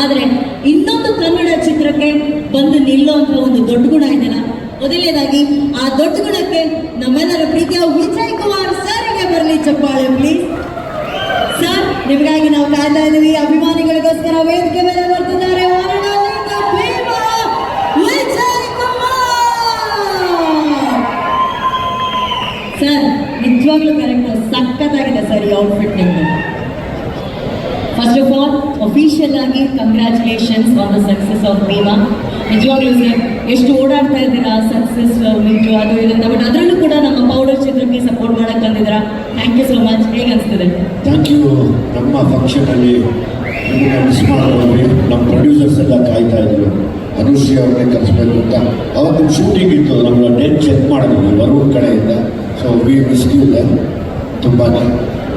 ಆದ್ರೆ ಇನ್ನೊಂದು ಕನ್ನಡ ಚಿತ್ರಕ್ಕೆ ಬಂದು ನಿಲ್ಲುವಂತ ಒಂದು ದೊಡ್ಡ ಗುಣ ಇದೆಯಲ್ಲ ಮೊದಲನೇದಾಗಿ, ಆ ದೊಡ್ಡ ಗುಣಕ್ಕೆ ನಮ್ಮೆಲ್ಲರ ಪ್ರೀತಿಯ ವಿಜಯ್ ಕುಮಾರ್ ಸರ್ಗೆ ಬರಲಿ ಚಪ್ಪಾಳೆ ಪ್ಲೀಸ್ ಸರ್, ನಿಮಗಾಗಿ ನಾವು ಕಾಯ್ತಾ ಇದ್ದೀವಿ. ಅಭಿಮಾನಿಗಳಿಗೋಸ್ಕರ ವೇದಿಕೆ ಮೇಲೆ ಬರ್ತಿದ್ದಾರೆ one and only the Bheema Vijay Kumar sir ನಿಜವಾಗ್ಲೂ ಕರೆಕ್ಟ್ ಸಖತ್ತಾಗಿದೆ ಸರ್ ಈ ಔಟ್ಫಿಟ್ ನಿಮ್ದು ಫಸ್ಟ್ ಆಫ್ ಆಲ್ ಅಫಿಷಿಯಲ್ ಆಗಿ congratulations on the success of Bheema ನಿಜವಾಗ್ಲೂ ಸರ್, ಎಷ್ಟು ಓಡಾಡ್ತಾ ಇದ್ದೀರಾ? ಸಕ್ಸಸ್ ಮೀಟು ಅದು ಇರುತ್ತೆ ಬಟ್ ಅದರಲ್ಲೂ ಕೂಡ ನಮ್ಮ ಪೌಡರ್ ಚಿತ್ರಕ್ಕೆ ಸಪೋರ್ಟ್ ಮಾಡಕ್ ಬಂದಿದ್ದೀರಾ? ಥ್ಯಾಂಕ್ ಯು ಸೋ ಮಚ್ ಹೇಗೆ ಅನಿಸ್ತದೆ? ಥ್ಯಾಂಕ್ ಯು ನಮ್ಮ ಫಂಕ್ಷನಲ್ಲಿ ನಮ್ಮ ಪ್ರೊಡ್ಯೂಸರ್ಸ್ ಎಲ್ಲ ಕಾಯ್ತಾ ಇದ್ರು. ಅನುಶ್ರೀ ಅವ್ರನ್ನೇ ಕರೆಸ್ಬೇಕು ಅಂತ. ಅವತ್ತು ಶೂಟಿಂಗ್ ಇತ್ತು ನಮ್ಮ ಡೇಟ್ ಚೆಕ್ ಮಾಡಿದ್ವಿ ಬರುವ ಕಡೆಯಿಂದ. ಸೊ ವಿ ಮಿಸ್ ಯು ತುಂಬಾ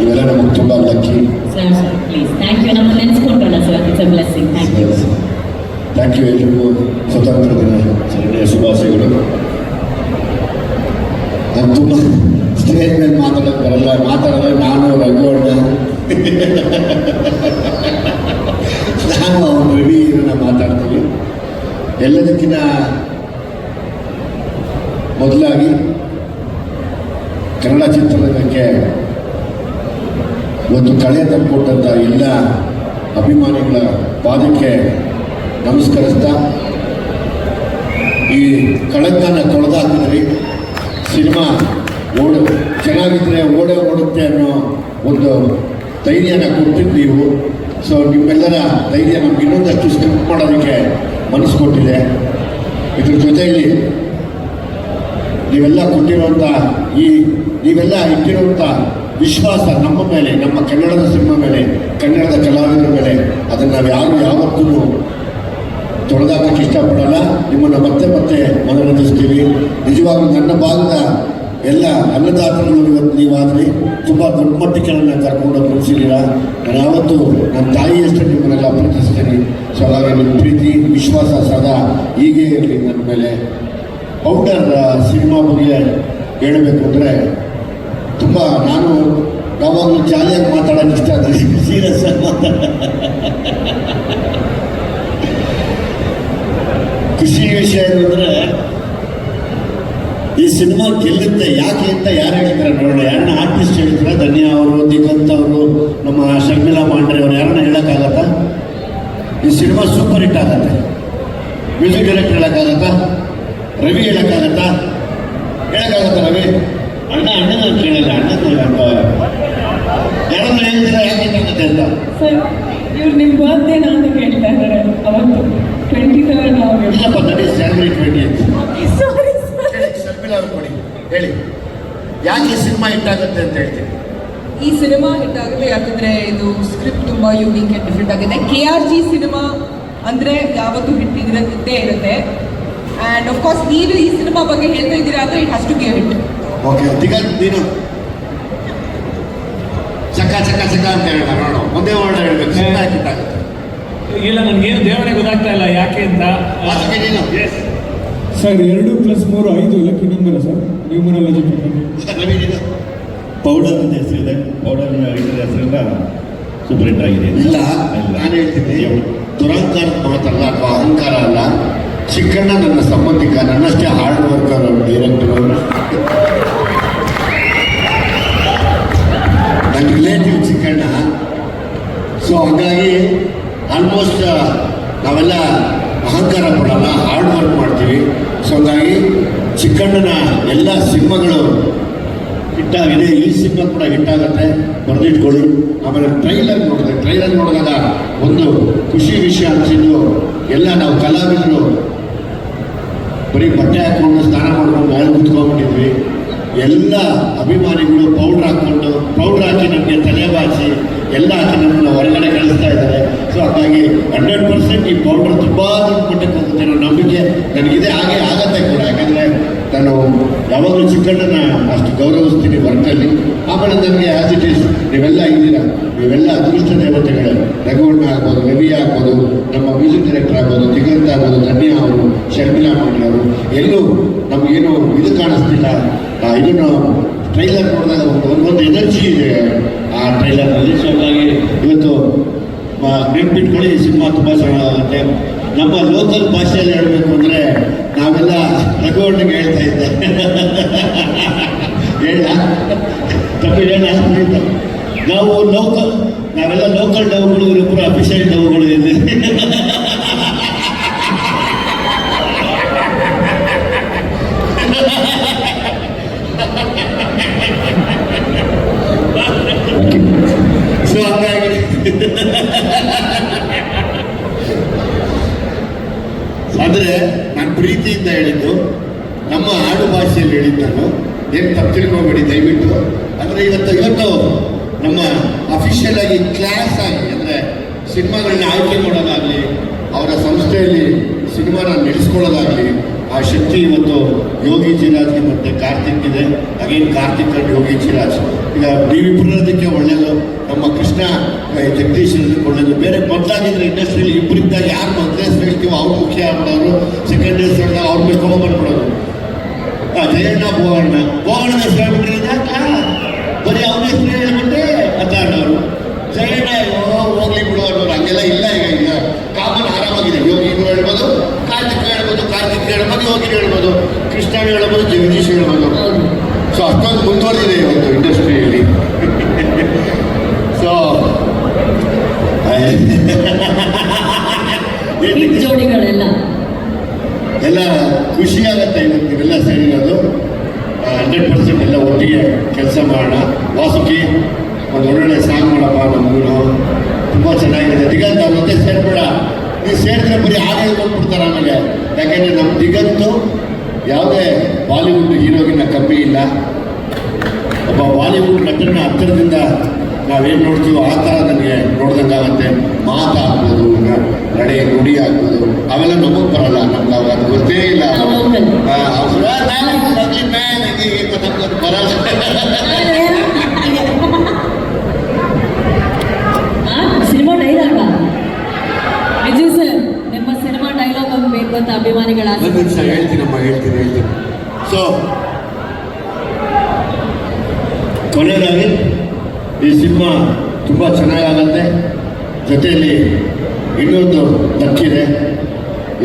ಇವೆಲ್ಲ ನಮಗೆ ತುಂಬ lucky sir please thank you ನಮ್ಮ ನೆನೆಸ್ಕೊಂಡ್ರಲ್ಲ sir it's a blessing thank you thank you ಎಲ್ರಿಗೂ. ಸ್ವತಂತ್ರ ದಿನ. ಸರಣಿಯ ಶುಭಾಶಯಗಳು. ನಾನು ತುಂಬ ಸ್ಟೇಜ್ ಮೇಲೆ ಮಾತಾಡೋಕೆ ಬರಲ್ಲ. ಮಾತಾಡಿದ್ರೆ ನಾನು ರಘುವಣ್ಣ ನಾನು ಅವನು ರವಿ ಇದನ್ನ ಮಾತಾಡ್ತೀವಿ. ಎಲ್ಲದಕ್ಕಿಂತ ಮೊದಲಾಗಿ ಕನ್ನಡ ಚಿತ್ರರಂಗಕ್ಕೆ ಇವತ್ತು ಕಳೆ ತಂದುಕೊಟ್ಟಂಥ ಎಲ್ಲ ಅಭಿಮಾನಿಗಳ ಪಾದಕ್ಕೆ ನಮಸ್ಕರಿಸ್ತಾ, ಈ ಕಳಂಕನ ತೊಳೆದಾಕಿದ್ರಿ ಸಿನಿಮಾ ಓಡ, ಚೆನ್ನಾಗಿದ್ರೆ ಓಡೇ ಓಡುತ್ತೆ ಅನ್ನೋ ಒಂದು ಧೈರ್ಯನ ಕೊಟ್ಟಿದ್ದು ನೀವು. ಸೊ ನಿಮ್ಮೆಲ್ಲರ ಧೈರ್ಯ ನಮ್ಗೆ ಇನ್ನೊಂದಷ್ಟು ಸ್ಕ್ರಿಪ್ಟ್ ಮಾಡೋದಕ್ಕೆ ಮನಸ್ಸು ಕೊಟ್ಟಿದೆ. ಇದ್ರ ಜೊತೆಯಲ್ಲಿ ನೀವೆಲ್ಲ ಕೊಟ್ಟಿರುವಂಥ ಈ, ನೀವೆಲ್ಲ ಇಟ್ಟಿರುವಂಥ ವಿಶ್ವಾಸ ನಮ್ಮ ಮೇಲೆ, ನಮ್ಮ ಕನ್ನಡದ ಸಿನಿಮಾ ಮೇಲೆ, ಕನ್ನಡದ ಕಲಾವಿದರ ಮೇಲೆ, ಅದನ್ನು ನಾವು ಯಾರು ಯಾವತ್ತೂ ತೊಳೆದಾಕಕ್ಕೆ ಇಷ್ಟಪಡೋಲ್ಲ. ನಿಮ್ಮನ್ನು ಮತ್ತೆ ಮತ್ತೆ ಮನರಂಜಿಸ್ತೀವಿ ನಿಜವಾಗ್ಲೂ ನನ್ನ ಭಾಗದ ಎಲ್ಲ ಅನ್ನದಾತರು ಇವತ್ತು ನೀವಾದ್ರಿ. ತುಂಬ ದೊಡ್ಡ ಮಟ್ಟಕ್ಕೆ ನನ್ನ ಕರ್ಕೊಂಡು ಮುಗಿಸಿದ್ದೀರ ನಾನು ಯಾವತ್ತೂ ನನ್ನ ತಾಯಿಯಷ್ಟು ನಿಮ್ಮನ್ನೆಲ್ಲ ಪ್ರೀತಿಸ್ತೀನಿ ಸೊ ಹಾಗಾಗಿ ನಿಮ್ಮ ಪ್ರೀತಿ, ವಿಶ್ವಾಸ ಸದಾ ಹೀಗೆ ಇರಲಿ ನನ್ನ ಮೇಲೆ. ಔಟರ್ ಸಿನಿಮಾ ಬಗ್ಗೆ ಹೇಳಬೇಕು ಅಂದರೆ ತುಂಬ ನಾನು ಯಾವಾಗಲೂ ಜಾಲಿಯಾಗಿ ಮಾತಾಡೋಕೆ ಇಷ್ಟ ಆದರೆ ಸೀರಿಯಸ್ ಆಗಿ ಮಾತಾಡ ಖುಷಿ ವಿಷಯ ಏನಂದ್ರೆ, ಈ ಸಿನಿಮಾ ಗೆಲ್ಲುತ್ತೆ ಯಾಕೆ ಅಂತ ಯಾರು ಹೇಳ್ತಾರೆ ನೋಡೋಣ ಯಾರನ್ನ ಆರ್ಟಿಸ್ಟ್ ಹೇಳಿದ್ರೆ ಧನ್ಯ ಅವರು, ದಿಗಂತ ಅವರು, ನಮ್ಮ ಶರ್ಮಿಳಾ ಮಾಂಡ್ರೆ ಅವರು, ಯಾರನ್ನ ಹೇಳೋಕ್ಕಾಗತ್ತಾ? ಈ ಸಿನಿಮಾ ಸೂಪರ್ ಹಿಟ್ ಆಗತ್ತೆ. ಮ್ಯೂಸಿಕ್ ಡೈರೆಕ್ಟರ್ ಹೇಳೋಕ್ಕಾಗತ್ತಾ? ರವಿ ಹೇಳೋಕ್ಕಾಗತ್ತಾ? ಹೇಳೋಕ್ಕಾಗತ್ತಾ ರವಿ? ಅಣ್ಣ ಅಣ್ಣನ ಕೇಳಿಲ್ಲ ಅಣ್ಣನ ಯಾರನ್ನ ಹೇಳ್ತೀರಾ ಯಾಕೆ ಹಿಂಗಾಗುತ್ತೆ ಅಂತ ಸರ್, ಇವ್ರು ನಿಮ್ಮ ಬರ್ತ್ಡೇ ನಾನು ಕೇಳ್ತಾ ಇದ್ದಾರೆ ಅವತ್ತು. ಟ್ವೆಂಟಿ ನಾವು ಇಲ್ಲಪ್ಪ ಈಸ್ ಜಾನ್ವರಿ ಟ್ವೆಂಟಿ ಸಾರಿ ಹೇಳಿ ಶರ್ಮಿಳಾ ಅವ್ರು ಕೊಡಿ ಹೇಳಿ ಯಾಕೆ ಈ ಸಿನಿಮಾ ಹಿಟ್ಟಾಗುತ್ತೆ ಅಂತ ಹೇಳ್ತೀನಿ ಈ ಸಿನಿಮಾ ಹಿಟ್ ಆಗುತ್ತೆ, ಯಾಕಂದ್ರೆ ಇದು ಸ್ಕ್ರಿಪ್ಟ್ ತುಂಬಾ ಯೂನಿಕ್ ಅಂಡ್ ಡಿಫ್ರೆಂಟ್ ಆಗಿದೆ. ಕೆ ಆರ್ ಜಿ ಸಿನಿಮಾ ಅಂದ್ರೆ ಯಾವತ್ತೂ ಹಿಟ್ ಇದ್ದೇ ಇರುತ್ತೆ. ಅಂಡ್ ಆಫ್ ಕೋರ್ಸ್ ನೀವು ಈ ಸಿನಿಮಾ ಬಗ್ಗೆ ಹೇಳ್ತಾ ಇದ್ದೀರಾ ಅಂದ್ರೆ it has to be hit okay Diganth ನೀನು ಚಕ್ಕ ಚಕ್ಕ ಚಕ್ಕ ಅಂತ ಹೇಳೋಣ ನೋಡು. ಒಂದೇ ವರ್ಡ್ ಹೇಳ್ಬೇಕು. ಸಿನಿಮಾ ಹಿಟ್ಟಾಗುತ್ತೆ ಇಲ್ಲ ನನಗೇನು ದೇವರೇ ಗೊತ್ತಾಗ್ತಾ ಇಲ್ಲ ಯಾಕೆ ಅಂತ? ಅದಕ್ಕೆ ನೀನು. ಸರ್ ಎರಡು ಪ್ಲಸ್ ಮೂರು ಐದು ಲಕ್ಕಿ ನಂಬರ್ ಸರ್? ನ್ಯೂಮರಾಲಜಿ ಪ್ರಕಾರ ರವಿ ನೀನು. ಪೌಡರ್ ಅಂತ ಹೆಸರಿದೆ. ಪೌಡರ್ ಇದರ ಹೆಸರಿಂದ ಸೂಪರ್ ಹಿಟ್ ಆಗಿದೆ. ಇಲ್ಲ ನಾನು ಹೇಳ್ತೀನಿ. ದುರಂಕಾರ ಮಾತಲ್ಲ ಅಥವಾ ಅಹಂಕಾರ ಅಲ್ಲ. ಚಿಕ್ಕಣ್ಣ ನನ್ನ ಸಂಬಂಧಿಕ ನನ್ನಷ್ಟೇ ಹಾರ್ಡ್ ವರ್ಕರ್ ಡೈರೆಕ್ಟರ್ ನನ್ನ ರಿಲೇಟಿವ್ ಚಿಕ್ಕಣ್ಣ. ಸೊ ಹಾಗಾಗಿ ಆಲ್ಮೋಸ್ಟ್ ನಾವೆಲ್ಲ ಅಹಂಕಾರ ಪಡಲ್ಲ ಹಾರ್ಡ್ ವರ್ಕ್ ಮಾಡ್ತೀವಿ. ಸೊ ಹಾಗಾಗಿ ಚಿಕ್ಕಣ್ಣನ ಎಲ್ಲ ಸಿನಿಮಾಗಳು ಹಿಟ್ಟಾಗಿದೆ. ಈ ಸಿನಿಮಾ ಕೂಡ ಹಿಟ್ಟಾಗುತ್ತೆ. ಬರೆದಿಟ್ಕೊಳ್ಳಿ. ಆಮೇಲೆ ಟ್ರೈಲರ್ ನೋಡಿದೆ ಟ್ರೈಲರ್ ನೋಡಿದಾಗ ಒಂದು ಖುಷಿ ವಿಷಯ ಅನ್ಸಿದ್ದು, ಎಲ್ಲ ನಾವು ಕಲಾವಿದರು ಬರೀ ಬಟ್ಟೆ ಹಾಕೊಂಡು ಸ್ನಾನ ಮಾಡಿಕೊಂಡು ಬಾಯಿ ಕುತ್ಕೊಂಡ್ಬಿಟ್ಟಿದ್ವಿ ಎಲ್ಲ ಅಭಿಮಾನಿಗಳು ಪೌಡ್ರ್ ಹಾಕ್ಕೊಂಡು, ಪೌಡ್ರ್ ಹಾಕಿ ನಮಗೆ ತಲೆ ಬಾಚಿ ಎಲ್ಲ ಹಾಕಿ ನಮ್ಮನ್ನು ಹೊರಗಡೆ ಕಳಿಸ್ತಾ ಇದ್ದಾರೆ. ಸೊ ಹಾಗಾಗಿ ಹಂಡ್ರೆಡ್ ಪರ್ಸೆಂಟ್ ಈ ಪೌಡ್ರ್ ತುಂಬ ದೊಡ್ಡ ಮಟ್ಟಕ್ಕೆ ನಂಬಿಕೆ ನನಗಿದೆ. ಹಾಗೆ ಆಗತ್ತೆ ಕೂಡ. ಯಾಕಂದರೆ ನಾನು ಯಾವಾಗಲೂ ಚಿಕ್ಕಣ್ಣನ ಅಷ್ಟು ಗೌರವಿಸ್ತೀನಿ ವರ್ಕಲ್ಲಿ. ಆಮೇಲೆ ನನಗೆ ಆ್ಯಸ್ ಇಟ್ ಈಸ್ ನೀವೆಲ್ಲ ಇದ್ದೀರಾ? ನೀವೆಲ್ಲ ಅದೃಷ್ಟ ದೇವತೆಗಳು. ರಘುವಣ್ಣ ಆಗ್ಬೋದು, ರವಿ ಆಗ್ಬೋದು, ನಮ್ಮ ಮ್ಯೂಸಿಕ್ ಡೈರೆಕ್ಟರ್ ಆಗ್ಬೋದು, ದಿಗಂತ ಆಗ್ಬೋದು, ಧನ್ಯ ಅವರು. ಶರ್ಮಿಳಾ ಮಾಡಿ ಅವರು ಎಲ್ಲೂ ನಮಗೇನು ಇದು ಕಾಣಿಸ್ತಿಲ್ಲ. ಇದನ್ನು ಟ್ರೈಲರ್ ನೋಡಿದಾಗ ಒಂದು ಒಂದೊಂದು ಎನರ್ಜಿ ಇದೆ ಆ ಟ್ರೈಲರ್ನಲ್ಲಿ ಸೊ ಹಾಗಾಗಿ ಇವತ್ತು ನೆನ್ಪಿಟ್ಕೊಳ್ಳಿ, ಸಿನಿಮಾ ತುಂಬ ಚೆನ್ನಾಗುತ್ತೆ. ನಮ್ಮ ಲೋಕಲ್ ಭಾಷೆಯಲ್ಲಿ ಹೇಳಬೇಕು ಅಂದರೆ ನಾವೆಲ್ಲ ರೆಕಾರ್ಡಿಂಗ್ ಹೇಳ್ತಾ ಇದ್ದೆ. ಹೇಳ. ತಪ್ಪು ನಾವು ಲೋಕಲ್ ನಾವೆಲ್ಲ ಲೋಕಲ್ ಡೌಗಳು ಇವರಿಬ್ಬರು ಅಫಿಷಿಯಲ್ ಡೌಗಳು ಇದೆ ಸೊ ಹಾಗಾಗಿ ಆದರೆ ನಾನು ಪ್ರೀತಿಯಿಂದ ಹೇಳಿದ್ದು, ನಮ್ಮ ಆಡು ಭಾಷೆಯಲ್ಲಿ ಹೇಳಿದ್ದು ನಾನು. ಏನು ತಪ್ಪು ತಿಳ್ಕೊಬೇಡಿ, ದಯವಿಟ್ಟು. ಅಂದರೆ ಇವತ್ತು ಇವತ್ತು ನಮ್ಮ ಅಫಿಷಿಯಲ್ ಆಗಿ ಕ್ಲಾಸ್ ಆಗಿ, ಅಂದರೆ ಸಿನಿಮಾಗಳನ್ನ ಆಯ್ಕೆ ಮಾಡೋದಾಗಲಿ, ಅವರ ಸಂಸ್ಥೆಯಲ್ಲಿ ಸಿನಿಮಾನ ನಡೆಸ್ಕೊಳ್ಳೋದಾಗಲಿ ಆ ಶಕ್ತಿ ಇವತ್ತು ಯೋಗಿ ಜಿರಾಜ್ಗೆ ಮತ್ತು ಕಾರ್ತಿಕ್ ಇದೆ ಅಗೇನ್ ಕಾರ್ತಿಕ್ ಅಂಡ್ ಯೋಗಿ ಜಿರಾಜ್. ಈಗ ನೀವಿಬ್ಬರದಕ್ಕೆ ಒಳ್ಳೆಯದು ನಮ್ಮ ಕೃಷ್ಣ ಜಗದೀಶ್ ಒಳ್ಳೆಯದು ಬೇರೆ ಮೊದಲಾಗಿದ್ರೆ ಇಂಡಸ್ಟ್ರಿಯಲ್ಲಿ ಇಬ್ಬರಿಂದ ಯಾರು ಮೊದಲೇ ಹೇಳ್ತೀವೋ ಅವ್ರು ಮುಖ್ಯ ಆಗ್ಬಿಡೋರು. ಸೆಕೆಂಡ್ ಹೆಸರು ಹೇಳಿದಾಗ ಅವ್ರ ಮೇಲೆ ಬಂದ್ಬಿಡೋದು ಆ, ಜಯಣ್ಣ ಭೋವಣ್ಣ ಭೋವಣ್ಣ ಹೆಸರು ಹೇಳ್ಬಿಟ್ರೆ ಬರೀ ಅವನ ಹೆಸರು ಹೇಳ್ಬಿಟ್ಟೆ ಅಂತ ಅಣ್ಣವರು ಜಯಣ್ಣ ಹೋಗ್ಲಿ ಬಿಡೋ ಅನ್ನೋರು. ಹಂಗೆಲ್ಲ ಇಲ್ಲ ಈಗ ಈಗ. ಕಾಮನ್ ಆರಾಮಾಗಿದೆ. ಯೋಗಿ ಹೇಳ್ಬೋದು ಕಾರ್ತಿಕ್ ಹೇಳ್ಬೋದು ಹೇಳ್ಬೋದು ಯೋಗಿ ಹೇಳ್ಬೋದು ಕೃಷ್ಣ ಹೇಳ್ಬೋದು ಜಗದೀಶ್ ಹೇಳ್ಬೋದು ಸೊ ಅಷ್ಟೊಂದು ಮುಂದುವರೆದಿದೆ ಇವತ್ತು ಇಂಡಸ್ಟ್ರಿಯಲ್ಲಿ. ಸೊ ಜೋಡಿಗಳೆಲ್ಲ. ಎಲ್ಲ ಖುಷಿ ಆಗುತ್ತೆ ಇವತ್ತು ಇವೆಲ್ಲ ಸೇರಿರೋದು ಹಂಡ್ರೆಡ್ ಪರ್ಸೆಂಟ್ ಎಲ್ಲ ಒಟ್ಟಿಗೆ ಕೆಲಸ ಮಾಡೋಣ. ವಾಸುಕಿ ಒಂದು ಒಳ್ಳೊಳ್ಳೆ ಸಾಂಗ್ ಮಾಡಪ್ಪ ನಮಗೂ. ತುಂಬ ಚೆನ್ನಾಗಿದೆ. ದಿಗಂತ ಮತ್ತೆ ಸೇರ್ಬೇಡ ನೀವು ಸೇರಿದ್ರೆ ಬರೀ ಹಾಡು ಹೇಳ್ಕೊಂಡ್ಬಿಡ್ತಾರೆ ಆಮೇಲೆ. ಯಾಕೆಂದರೆ ನಮ್ಮ ದಿಗಂತು ಯಾವುದೇ ಬಾಲಿವುಡ್ ಹೀರೋಗಿನ ಕಮ್ಮಿ ಇಲ್ಲ. ಒಬ್ಬ ಬಾಲಿವುಡ್ ನಟನ ಹತ್ತಿರದಿಂದ ನಾವೇನು ನೋಡ್ತೀವೋ ಆ ಥರ ನನಗೆ ನೋಡ್ದಂಗಾಗತ್ತೆ. ಮಾತಾಗ್ಬೋದು ನಡೆ ನುಡಿ ಆಗ್ಬೋದು ಅವೆಲ್ಲ ನಮಗೆ ಬರಲ್ಲ ನಮ್ಗೆ ಅವಾಗ ಗೊತ್ತೇ ಇಲ್ಲ. ನಾವು local. ಆ, ಅವ್ರು, ಆ, ನಾನು ugly man, ಹೀಗೆ ಹೀಗೆ ಅಂತ ನಮ್ಗೆ ಅದು ಬರಲ್ಲ ಸಿನಿಮಾ ಡೈಲಾಗ ವಿಜಯ್ ಸರ್ ನಿಮ್ಮ ಸಿನಿಮಾ ಡೈಲಾಗ್ ಒಂದು ಬೇಕು ಅಂತ ಅಭಿಮಾನಿಗಳ ಒಂದು ನಿಮಿಷ ಹೇಳ್ತೀನಮ್ಮ ಹೇಳ್ತೀನಿ ಹೇಳ್ತೀನಿ. ಸೊ ಕೊನೆಯದಾಗಿ ಈ ಸಿನಿಮಾ ತುಂಬ ಚೆನ್ನಾಗಾಗತ್ತೆ. ಜೊತೆಯಲ್ಲಿ ಇನ್ನೊಂದು ದಕ್ಕಿದೆ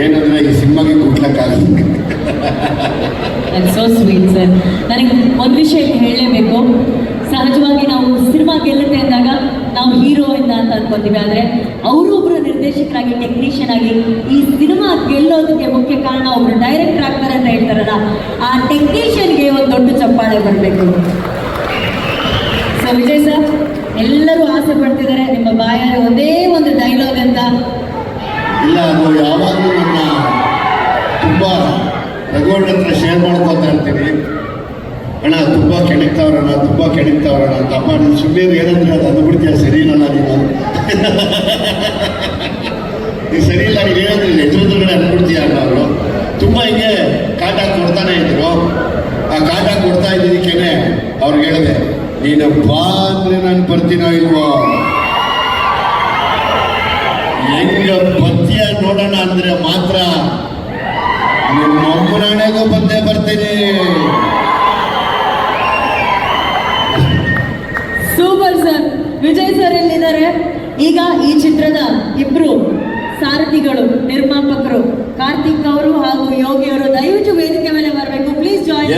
ಏನಂದ್ರೆ ಈ ಸಿನಿಮಾಗೆ ಕುಟ್ಲಕ್ಕಾಗಲ್ಲ ಸೋ ಸ್ವೀಟ್ ಸರ್ ನನಗೆ ಒಂದು ವಿಷಯ ಹೇಳಲೇಬೇಕು. ಸಹಜವಾಗಿ ನಾವು ಸಿನಿಮಾ ಗೆಲ್ಲುತ್ತೆ ಅಂದಾಗ ನಾವು ಹೀರೋ ಇಂದ ಅಂತ ಅನ್ಕೊಂತೀವಿ. ಆದರೆ ಅವರು ಒಬ್ಬರು ನಿರ್ದೇಶಕರಾಗಿ ಟೆಕ್ನಿಷಿಯನ್ ಆಗಿ ಈ ಸಿನಿಮಾ ಗೆಲ್ಲೋದಕ್ಕೆ ಮುಖ್ಯ ಕಾರಣ ಒಬ್ರು ಡೈರೆಕ್ಟರ್ ಆಗ್ತಾರೆ ಅಂತ ಹೇಳ್ತಾರಲ್ಲ, ಆ ಟೆಕ್ನಿಷಿಯನ್ಗೆ ಒಂದು ದೊಡ್ಡ ಚಪ್ಪಾಳೆ ಬರಬೇಕು. ಸೊ ವಿಜಯ್ ಸರ್ ಎಲ್ಲರೂ ಆಸೆ ಪಡ್ತಿದ್ದಾರೆ, ನಿಮ್ಮ ಬಾಯ ಒಂದೇ ಒಂದು ಡೈಲಾಗ್ ಅಂತ. ಇಲ್ಲ ನಾವು ಯಾವಾಗಲೂ ನನ್ನ ತುಂಬ ಶೇರ್ ಮಾಡ್ಕೊತಾ ಇರ್ತೀನಿ. ಅಣ್ಣ, ತುಂಬ ಕೆಣಕ್ತಾವ್ರಣ್ಣ ತುಂಬ ಕೆಣಕ್ತಾವ್ರಣ್ಣ ಅಂತ. ಅಮ್ಮ, ನೀನು ಸುಮ್ಮನೆ ಏನಂದ್ರೆ ಅದು ಅಂದ್ಬಿಡ್ತೀಯ ಸರಿ ಇಲ್ಲ ನೀನು. ನೀ ಸರಿ ಇಲ್ಲ, ನೀನು ಏನಂದ್ರೆ ಎದುರುಗಡೆ ಅಂದ್ಬಿಡ್ತೀಯ ಅವರು? ತುಂಬ ಹಿಂಗೆ ಕಾಟ ಕೊಡ್ತಾನೆ ಇದ್ರು. ಆ ಕಾಟ ಕೊಡ್ತಾ ಇದ್ದಿದ್ದಕ್ಕೇನೆ ಅವ್ರಿಗೆ ಹೇಳಿದೆ ನೀನು ಬಾ ಅಂದ್ರೆ ನಾನು ಬರ್ತೀನೋ ಇಲ್ವೋ? ಹೆಂಗ ಪದ್ಯ ನೋಡೋಣ ಅಂದ್ರೆ ಮಾತ್ರ. ನಿಮ್ಮ ಅಮ್ಮನಾಣೆಗೂ ಬಂದೇ ಬರ್ತೀನಿ. ಎಲ್ಲಿದ್ದಾರೆ ಈಗ ಈ ಚಿತ್ರದ ಇಬ್ರು ಸಾರಥಿಗಳು ನಿರ್ಮಾಪಕರು ಕಾರ್ತಿಕ್ ಅವರು ಹಾಗೂ ಯೋಗಿ ಅವರು ದಯವಿಟ್ಟು ವೇದಿಕೆ ಮೇಲೆ ಬರಬೇಕು. Please join